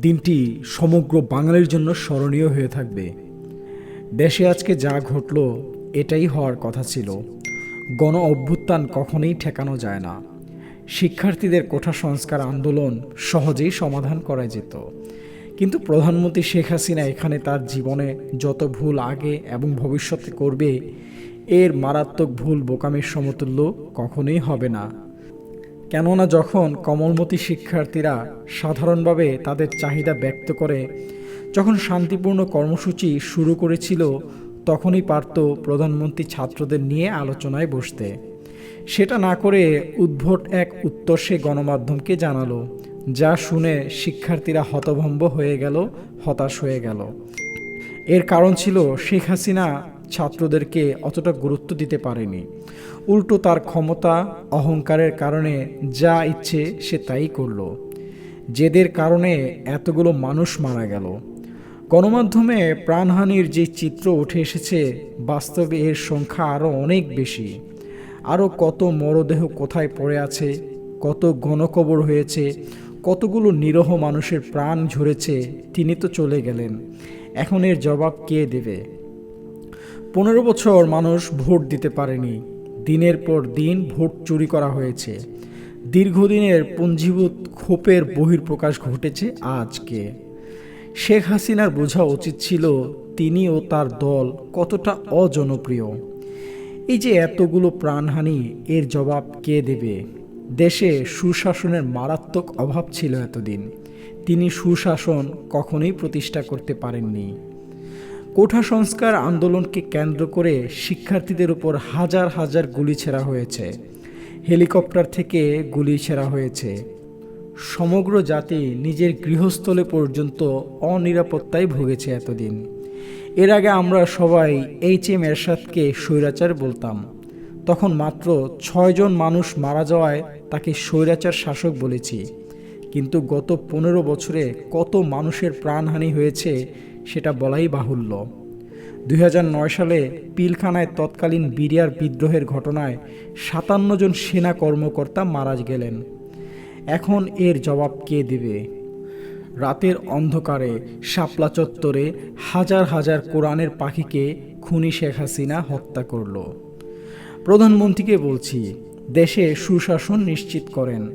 দিনটি সমগ্র বাঙালির জন্য স্মরণীয় হয়ে থাকবে। দেশে আজকে যা ঘটল, এটাই হওয়ার কথা ছিল। গণ অভ্যুত্থান কখনোই ঠেকানো যায় না। শিক্ষার্থীদের কোঠা সংস্কার আন্দোলন সহজেই সমাধান করা যেত। কিন্তু প্রধানমন্ত্রী শেখ হাসিনা এখানে তার জীবনে যত ভুল আগে এবং ভবিষ্যতে করবে, এর মারাত্মক ভুল বোকামির সমতুল্য কখনোই হবে না। কেননা যখন কমলমতি শিক্ষার্থীরা সাধারণভাবে তাদের চাহিদা ব্যক্ত করে, যখন শান্তিপূর্ণ কর্মসূচি শুরু করেছিল, তখনই পারত প্রধানমন্ত্রী ছাত্রদের নিয়ে আলোচনায় বসতে। সেটা না করে উদ্ভট এক উত্তর সে গণমাধ্যমকে জানালো, যা শুনে শিক্ষার্থীরা হতভম্ব হয়ে গেল, হতাশ হয়ে গেল। এর কারণ ছিল শেখ হাসিনা ছাত্রদেরকে অতটা গুরুত্ব দিতে পারেনি। উল্টো তার ক্ষমতা, অহংকারের কারণে যা ইচ্ছে সে তাই করল। যেদের কারণে এতগুলো মানুষ মারা গেল। গণমাধ্যমে প্রাণহানির যে চিত্র উঠে এসেছে, বাস্তবে এর সংখ্যা আরও অনেক বেশি। আরও কত মরদেহ কোথায় পড়ে আছে, কত গণকবর হয়েছে, কতগুলো নিরহ মানুষের প্রাণ ঝরেছে, তিনি তো চলে গেলেন। এখন এর জবাব কে দেবে? পনেরো বছর মানুষ ভোট দিতে পারেনি। দিনের পর দিন ভোট চুরি করা হয়েছে। দীর্ঘদিনের পুঞ্জীভূত ক্ষোভের বহির্প্রকাশ ঘটেছে আজকে। শেখ হাসিনার বোঝা উচিত ছিল তিনি ও তার দল কতটা অজনপ্রিয়। এই যে এতগুলো প্রাণহানি, এর জবাব কে দেবে? দেশে সুশাসনের মারাত্মক অভাব ছিল এতদিন। তিনি সুশাসন কখনোই প্রতিষ্ঠা করতে পারেননি। কোঠা সংস্কার আন্দোলনকে কেন্দ্র করে শিক্ষার্থীদের উপর হাজার হাজার গুলি ছেঁড়া হয়েছে। হেলিকপ্টার থেকে গুলি ছেঁড়া হয়েছে। সমগ্র জাতি নিজের গৃহস্থলে পর্যন্ত অনিরাপত্তায় ভুগেছে এতদিন। এর আগে আমরা সবাই এইচ এম এরশাদকে স্বৈরাচার বলতাম। তখন মাত্র ছয়জন মানুষ মারা যাওয়ায় তাকে স্বৈরাচার শাসক বলেছি। কিন্তু গত পনেরো বছরে কত মানুষের প্রাণহানি হয়েছে সেটা বলাই বাহুল্য। দুই হাজার নয় সালে পিলখানায় তৎকালীন বিরিয়ার বিদ্রোহের ঘটনায় সাতান্ন জন সেনা কর্মকর্তা মারা গেলেন। এখন এর জবাব কে দেবে? রাতের অন্ধকারে, শাপলা চত্বরে হাজার হাজার কোরআনের পাখিকে খুনি শেখ হাসিনা হত্যা করল। প্রধানমন্ত্রীকে বলছি, দেশে সুশাসন নিশ্চিত করেন।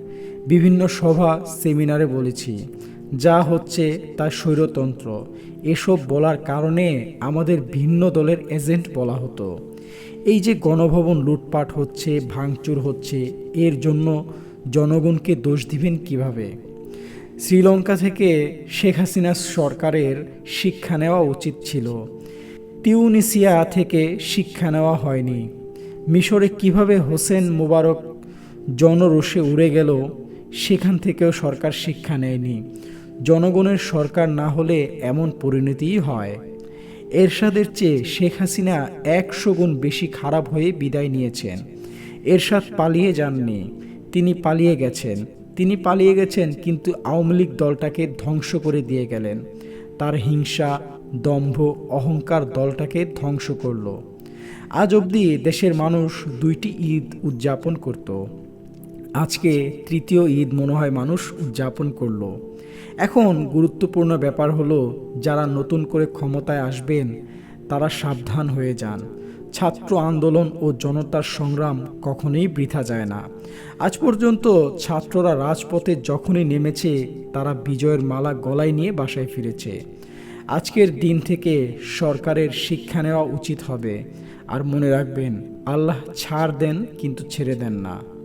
বিভিন্ন সভা, সেমিনারে বলেছি যা হচ্ছে তা স্বৈরতন্ত্র। এসব বলার কারণে আমাদের ভিন্ন দলের এজেন্ট বলা হতো। এই যে গণভবন লুটপাট হচ্ছে, ভাঙচুর হচ্ছে, এর জন্য জনগণকে দোষ দিবেন কীভাবে? শ্রীলঙ্কা থেকে শেখ হাসিনা সরকারের শিক্ষা নেওয়া উচিত ছিল। তিউনিসিয়া থেকে শিক্ষা নেওয়া হয়নি। মিশরে কীভাবে হোসেন মোবারক জনরোষে উড়ে গেল, সেখান থেকেও সরকার শিক্ষা নেয়নি। জনগণের সরকার না হলে এমন পরিণতিই হয়। এরশাদের চেয়ে শেখ হাসিনা একশো গুণ বেশি খারাপ হয়ে বিদায় নিয়েছেন। এরশাদ পালিয়ে যাননি। তিনি পালিয়ে গেছেন। তিনি পালিয়ে গেছেন কিন্তু আওয়ামী লীগ দলটাকে ধ্বংস করে দিয়ে গেলেন। তার হিংসা, দম্ভ, অহংকার দলটাকে ধ্বংস করল। আজ অবধি দেশের মানুষ দুইটি ঈদ উদযাপন করত। আজকে তৃতীয় ঈদ মনে হয় মানুষ উদযাপন করল। এখন গুরুত্বপূর্ণ ব্যাপার হলো, যারা নতুন করে ক্ষমতায় আসবেন, তারা সাবধান হয়ে যান। ছাত্র আন্দোলন ও জনতার সংগ্রাম কখনোই বৃথা যায় না। আজ পর্যন্ত ছাত্ররা রাজপথে যখনই নেমেছে, তারা বিজয়ের মালা গলায় নিয়ে বাসায় ফিরেছে। আজকের দিন থেকে সরকারের শিক্ষা নেওয়া উচিত হবে। আর মনে রাখবেন, আল্লাহ ছাড় দেন, কিন্তু ছেড়ে দেন না।